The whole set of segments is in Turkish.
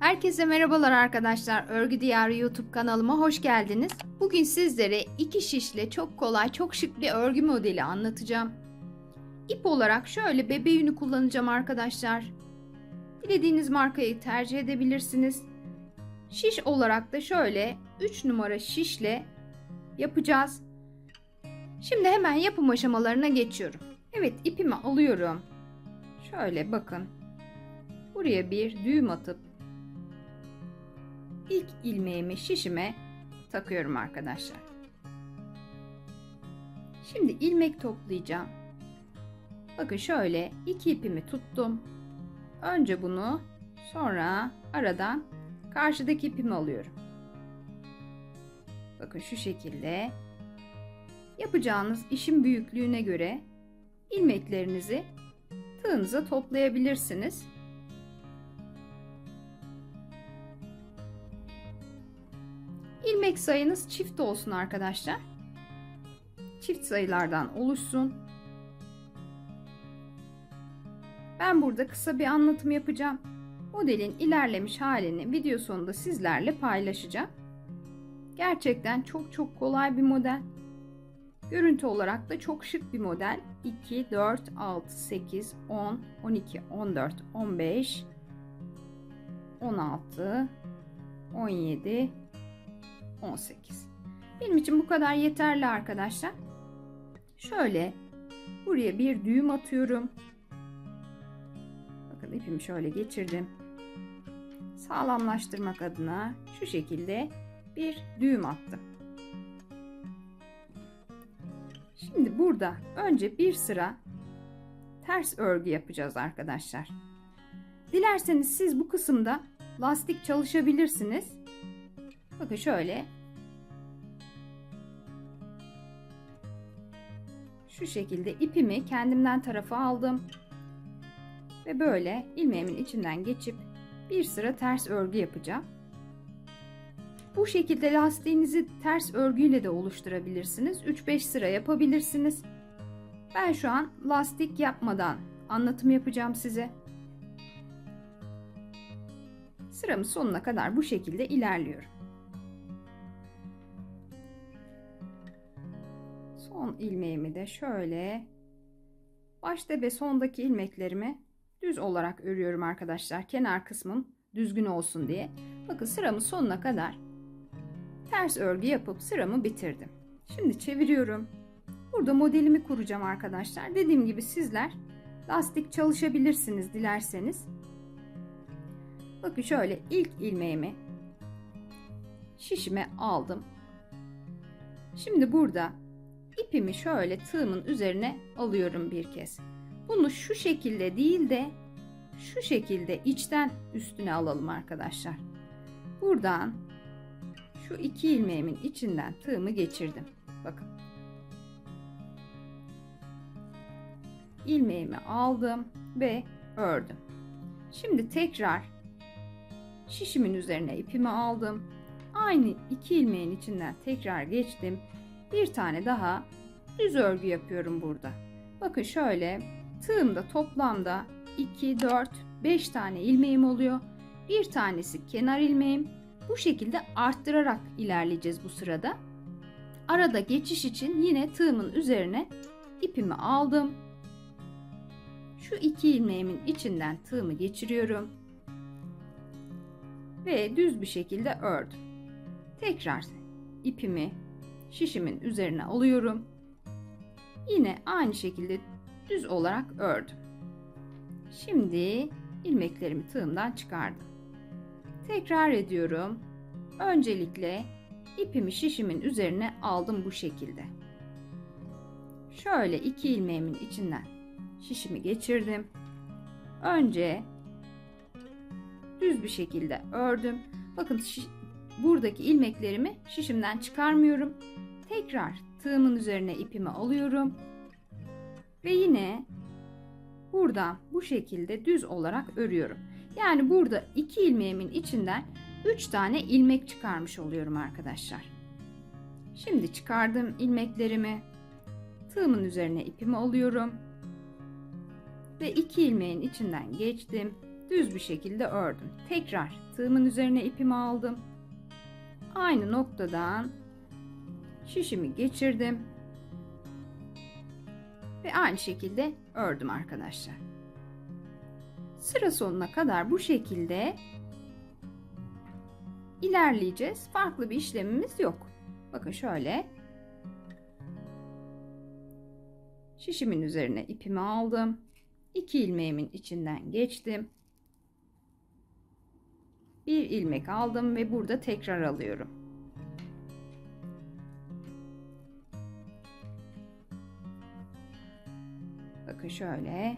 Herkese merhabalar arkadaşlar. Örgü Diyarı YouTube kanalıma hoş geldiniz. Bugün sizlere iki şişle çok kolay, çok şık bir örgü modeli anlatacağım. İp olarak şöyle bebe yünü kullanacağım arkadaşlar. Dilediğiniz markayı tercih edebilirsiniz. Şiş olarak da şöyle 3 numara şişle yapacağız. Şimdi hemen yapım aşamalarına geçiyorum. Evet ipimi alıyorum. Şöyle bakın. Buraya bir düğüm atıp ilk ilmeğimi şişime takıyorum arkadaşlar. Şimdi ilmek toplayacağım. Bakın şöyle iki ipimi tuttum. Önce bunu sonra aradan karşıdaki ipimi alıyorum. Bakın şu şekilde yapacağınız işin büyüklüğüne göre ilmeklerinizi tığınıza toplayabilirsiniz. İlmek sayınız çift olsun arkadaşlar. Çift sayılardan oluşsun. Ben burada kısa bir anlatım yapacağım. Modelin ilerlemiş halini video sonunda sizlerle paylaşacağım. Gerçekten çok çok kolay bir model. Görüntü olarak da çok şık bir model. 2, 4, 6, 8, 10, 12, 14, 15, 16, 17, 18. Benim için bu kadar yeterli arkadaşlar. Şöyle buraya bir düğüm atıyorum. Bakın ipimi şöyle geçirdim. Sağlamlaştırmak adına şu şekilde bir düğüm attım. Şimdi burada önce bir sıra ters örgü yapacağız arkadaşlar. Dilerseniz siz bu kısımda lastik çalışabilirsiniz. Bakın şöyle. Şu şekilde ipimi kendimden tarafa aldım. Ve böyle ilmeğimin içinden geçip bir sıra ters örgü yapacağım. Bu şekilde lastiğinizi ters örgüyle de oluşturabilirsiniz. 3-5 sıra yapabilirsiniz. Ben şu an lastik yapmadan anlatım yapacağım size. Sıramın sonuna kadar bu şekilde ilerliyorum. Son ilmeğimi de şöyle başta ve sondaki ilmeklerimi düz olarak örüyorum arkadaşlar. Kenar kısmım düzgün olsun diye. Bakın sıramın sonuna kadar ters örgü yapıp sıramı bitirdim. Şimdi çeviriyorum. Burada modelimi kuracağım arkadaşlar. Dediğim gibi sizler lastik çalışabilirsiniz dilerseniz. Bakın şöyle ilk ilmeğimi şişime aldım. Şimdi burada ipimi şöyle tığımın üzerine alıyorum bir kez. Bunu şu şekilde değil de şu şekilde içten üstüne alalım arkadaşlar. Buradan şu iki ilmeğimin içinden tığımı geçirdim. Bakın. ilmeğimi aldım ve ördüm. Şimdi tekrar şişimin üzerine ipimi aldım. Aynı iki ilmeğin içinden tekrar geçtim. Bir tane daha düz örgü yapıyorum burada. Bakın şöyle tığımda toplamda 2, 4, 5 tane ilmeğim oluyor. Bir tanesi kenar ilmeğim. Bu şekilde arttırarak ilerleyeceğiz bu sırada. Arada geçiş için yine tığımın üzerine ipimi aldım. Şu iki ilmeğimin içinden tığımı geçiriyorum. Ve düz bir şekilde ördüm. Tekrar ipimi şişimin üzerine alıyorum. Yine aynı şekilde düz olarak ördüm. Şimdi ilmeklerimi tığımdan çıkardım. Tekrar ediyorum. Öncelikle ipimi şişimin üzerine aldım bu şekilde. Şöyle iki ilmeğimin içinden şişimi geçirdim. Önce düz bir şekilde ördüm. Bakın buradaki ilmeklerimi şişimden çıkarmıyorum. Tekrar tığımın üzerine ipimi alıyorum. Ve yine buradan bu şekilde düz olarak örüyorum. Yani burada iki ilmeğimin içinden 3 tane ilmek çıkarmış oluyorum arkadaşlar. Şimdi çıkardım ilmeklerimi. Tığımın üzerine ipimi alıyorum. Ve iki ilmeğin içinden geçtim. düz bir şekilde ördüm. Tekrar tığımın üzerine ipimi aldım. Aynı noktadan şişimi geçirdim. Ve aynı şekilde ördüm arkadaşlar. Sıra sonuna kadar bu şekilde ilerleyeceğiz. Farklı bir işlemimiz yok. Bakın şöyle. Şişimin üzerine ipimi aldım. 2 ilmeğimin içinden geçtim. Bir ilmek aldım ve burada tekrar alıyorum. Bakın şöyle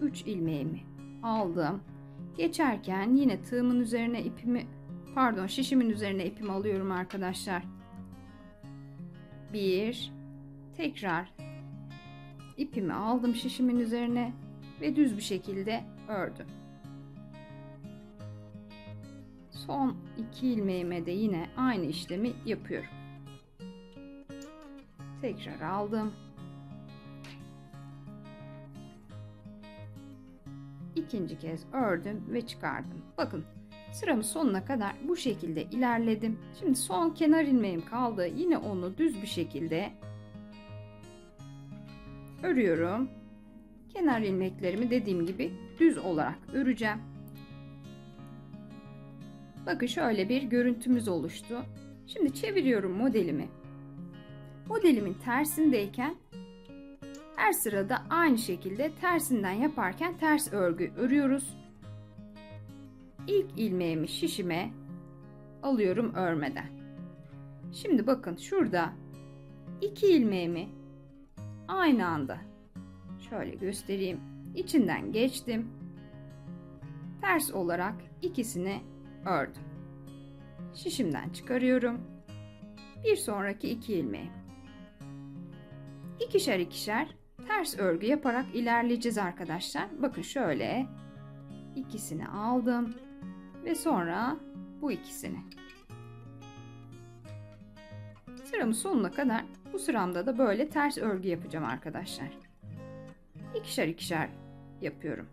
3 ilmeğimi aldım. Geçerken yine tığımın üzerine ipimi pardon şişimin üzerine ipimi alıyorum arkadaşlar. Bir tekrar ipimi aldım şişimin üzerine ve düz bir şekilde ördüm. Son iki ilmeğime de yine aynı işlemi yapıyorum. Tekrar aldım. İkinci kez ördüm ve çıkardım. Bakın sıramın sonuna kadar bu şekilde ilerledim. Şimdi son kenar ilmeğim kaldı. Yine onu düz bir şekilde örüyorum. Kenar ilmeklerimi dediğim gibi düz olarak öreceğim. Bakın şöyle bir görüntümüz oluştu. Şimdi çeviriyorum modelimi. Modelimin tersindeyken her sırada aynı şekilde tersinden yaparken ters örgü örüyoruz. İlk ilmeğimi şişime alıyorum örmeden. Şimdi bakın şurada iki ilmeğimi aynı anda şöyle göstereyim. içinden geçtim. Ters olarak ikisini ördüm. Şişimden çıkarıyorum. Bir sonraki iki ilmeği. İkişer ikişer ters örgü yaparak ilerleyeceğiz arkadaşlar. Bakın şöyle ikisini aldım ve sonra bu ikisini. Sıramın sonuna kadar bu sıramda da böyle ters örgü yapacağım arkadaşlar. İkişer ikişer yapıyorum.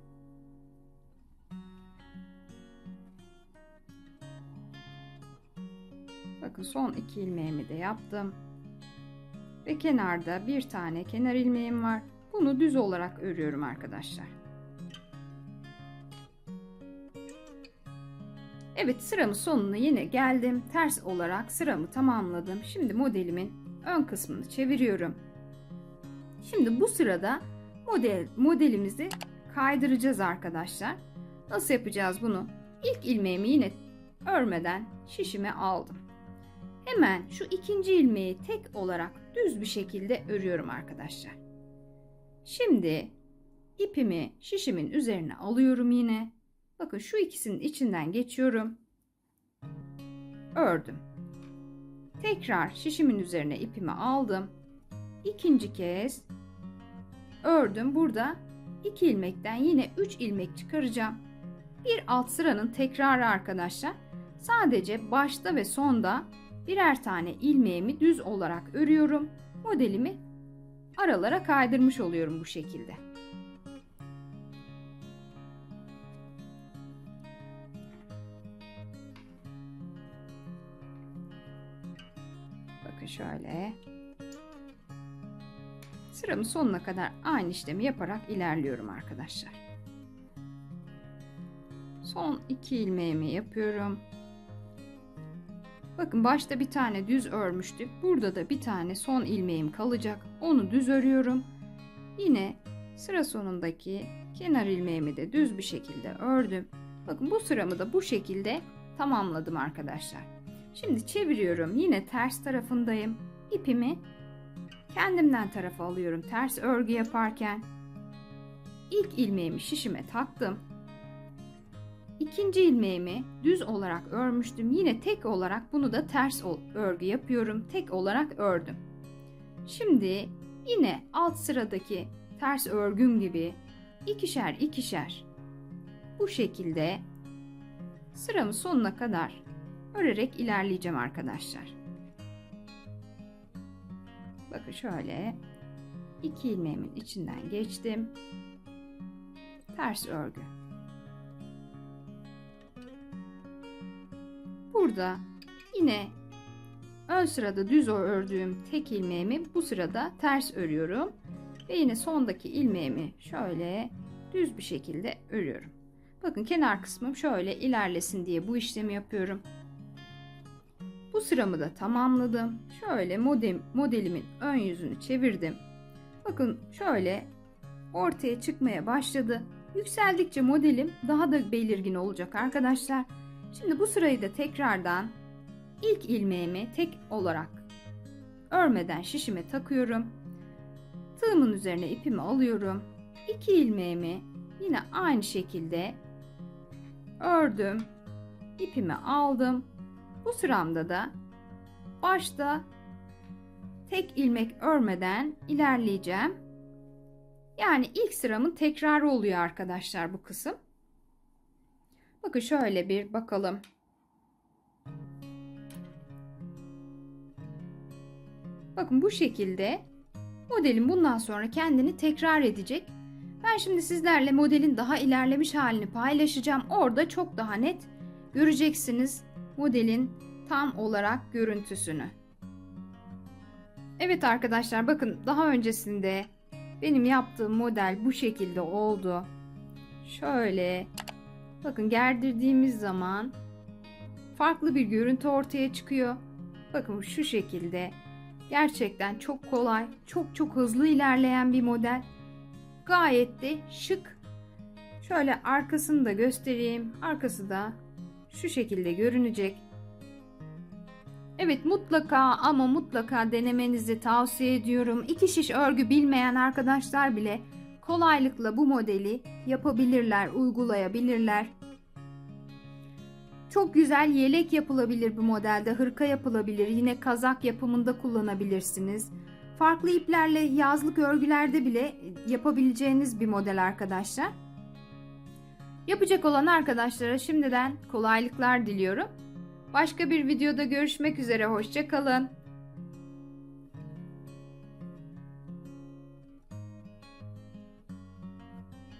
Bakın son iki ilmeğimi de yaptım. Ve kenarda bir tane kenar ilmeğim var. Bunu düz olarak örüyorum arkadaşlar. Evet sıramın sonuna yine geldim. Ters olarak sıramı tamamladım. Şimdi modelimin ön kısmını çeviriyorum. Şimdi bu sırada model modelimizi kaydıracağız arkadaşlar. Nasıl yapacağız bunu? İlk ilmeğimi yine örmeden şişime aldım. Hemen şu ikinci ilmeği tek olarak düz bir şekilde örüyorum arkadaşlar. Şimdi ipimi şişimin üzerine alıyorum yine. Bakın şu ikisinin içinden geçiyorum. Ördüm. Tekrar şişimin üzerine ipimi aldım. İkinci kez ördüm. Burada iki ilmekten yine üç ilmek çıkaracağım. Bir alt sıranın tekrarı arkadaşlar. Sadece başta ve sonda birer tane ilmeğimi düz olarak örüyorum. Modelimi aralara kaydırmış oluyorum bu şekilde. Bakın şöyle. Sıramın sonuna kadar aynı işlemi yaparak ilerliyorum arkadaşlar. Son iki ilmeğimi yapıyorum. Bakın başta bir tane düz örmüştük. Burada da bir tane son ilmeğim kalacak. Onu düz örüyorum. Yine sıra sonundaki kenar ilmeğimi de düz bir şekilde ördüm. Bakın bu sıramı da bu şekilde tamamladım arkadaşlar. Şimdi çeviriyorum. Yine ters tarafındayım. İpimi kendimden tarafa alıyorum ters örgü yaparken. İlk ilmeğimi şişime taktım. İkinci ilmeğimi düz olarak örmüştüm. Yine tek olarak bunu da ters örgü yapıyorum. Tek olarak ördüm. Şimdi yine alt sıradaki ters örgüm gibi ikişer ikişer bu şekilde sıramın sonuna kadar örerek ilerleyeceğim arkadaşlar. Bakın şöyle iki ilmeğimin içinden geçtim. Ters örgü. Burada yine ön sırada düz ördüğüm tek ilmeğimi bu sırada ters örüyorum. Ve yine sondaki ilmeğimi şöyle düz bir şekilde örüyorum. Bakın kenar kısmım şöyle ilerlesin diye bu işlemi yapıyorum. Bu sıramı da tamamladım. Şöyle modem, modelimin ön yüzünü çevirdim. Bakın şöyle ortaya çıkmaya başladı. Yükseldikçe modelim daha da belirgin olacak arkadaşlar. Şimdi bu sırayı da tekrardan ilk ilmeğimi tek olarak örmeden şişime takıyorum. Tığımın üzerine ipimi alıyorum. İki ilmeğimi yine aynı şekilde ördüm. İpimi aldım. Bu sıramda da başta tek ilmek örmeden ilerleyeceğim. Yani ilk sıramın tekrarı oluyor arkadaşlar bu kısım. Bakın şöyle bir bakalım. Bakın bu şekilde modelin bundan sonra kendini tekrar edecek. Ben şimdi sizlerle modelin daha ilerlemiş halini paylaşacağım. Orada çok daha net göreceksiniz modelin tam olarak görüntüsünü. Evet arkadaşlar bakın daha öncesinde benim yaptığım model bu şekilde oldu. Şöyle bakın gerdirdiğimiz zaman farklı bir görüntü ortaya çıkıyor. Bakın şu şekilde gerçekten çok kolay, çok çok hızlı ilerleyen bir model. Gayet de şık. Şöyle arkasını da göstereyim. Arkası da şu şekilde görünecek. Evet mutlaka ama mutlaka denemenizi tavsiye ediyorum. İki şiş örgü bilmeyen arkadaşlar bile kolaylıkla bu modeli yapabilirler, uygulayabilirler. Çok güzel yelek yapılabilir bu modelde, hırka yapılabilir, yine kazak yapımında kullanabilirsiniz. Farklı iplerle yazlık örgülerde bile yapabileceğiniz bir model arkadaşlar. Yapacak olan arkadaşlara şimdiden kolaylıklar diliyorum. Başka bir videoda görüşmek üzere. Hoşçakalın.